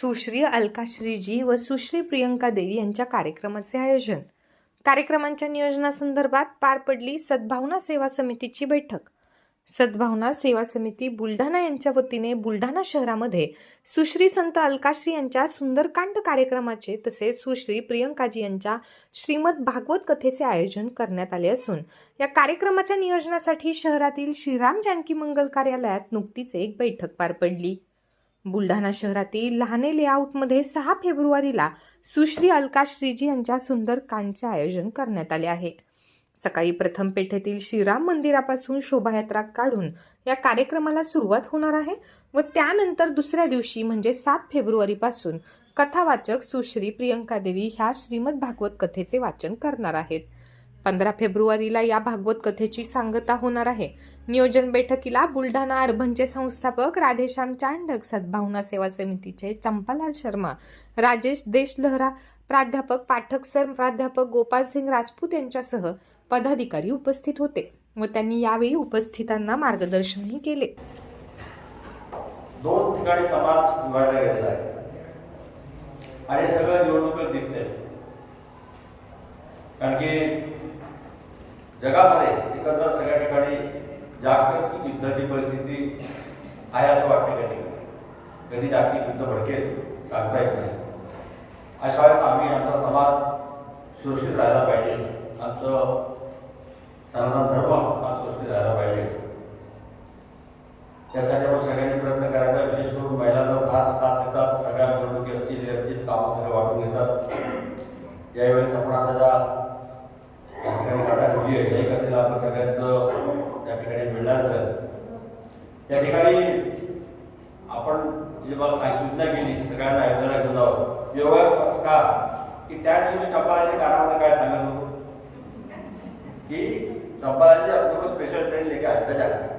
सुश्री अलकाश्रीजी व सुश्री प्रियंका देवी यांच्या कार्यक्रमाचे आयोजन. कार्यक्रमांच्या नियोजनासंदर्भात पार पडली सद्भावना सेवा समितीची बैठक. सद्भावना सेवा समिती बुलढाणा यांच्या वतीने बुलढाणा शहरामध्ये सुश्री संत अलकाश्री यांच्या सुंदरकांड कार्यक्रमाचे तसेच सुश्री प्रियंकाजी यांच्या श्रीमद भागवत कथेचे आयोजन करण्यात आले असून या कार्यक्रमाच्या नियोजनासाठी शहरातील श्रीराम जानकी मंगल कार्यालयात नुकतीच एक बैठक पार पडली. बुलढाणा शहरातील लहाने लेआउटमध्ये सहा फेब्रुवारीला सुश्री अलकाश्रीजी यांच्या सुंदर कांडचे आयोजन करण्यात आले आहे. सकाळी प्रथम पेठेतील श्रीराम मंदिरापासून शोभायात्रा काढून या कार्यक्रमाला सुरुवात होणार आहे व त्यानंतर दुसऱ्या दिवशी म्हणजे सात फेब्रुवारीपासून कथावाचक सुश्री प्रियंका देवी ह्या श्रीमद भागवत कथेचे वाचन करणार आहेत. पंधरा फेब्रुवारीला या भागवत कथेची सांगता होणार आहे. नियोजन बैठकीला बुलढाणा अर्बनचे संस्थापक राधेश्याम चांडक सद्भावना सेवा समितीचे चंपालाल शर्मा राजेश देशलहरा प्राध्यापक पाठक सर प्राध्यापक गोपालसिंग राजपूत यांच्यासह पदाधिकारी उपस्थित होते व त्यांनी यावेळी उपस्थितांना मार्गदर्शनही केले. दोन ठिकाणी समाज विभागला गेलेला आहे. आणि सगळं निवडणुकीत दिसते कारण की जगामध्ये एकंदर सगळ्या ठिकाणी जागतिक युद्धाची परिस्थिती आहे असं वाटतं कधी कधी जागतिक युद्ध भडकेल सांगता येत नाही. अशा वेळेस आम्ही आमचा समाज सुरक्षित राहायला पाहिजे. आमचं सनातन धर्म हा सुरक्षित राहायला पाहिजे. त्यासाठी आपण सगळ्यांनी प्रयत्न करायचा. विशेष करून महिलांना फार साथ देतात. सगळ्या निवडणुकी असतील व्यवस्थित कामं सगळं वाटून घेतात. यावेळेस आपण आता ज्या या ठिकाणी कथा ठेवली आहे याही कथेला आपण सगळ्यांचं त्या ठिकाणी मिळणारच आहे त्या ठिकाणी आपण जे मला सांग सूचना केली सगळ्यांना ऐकायला घेऊन जावं. योगा असं का? की त्या दिवशी चंपाळाच्या कानामध्ये काय सांगत होतो की चंपाळाची आपण स्पेशल ट्रेन लेके अयोध्या जाते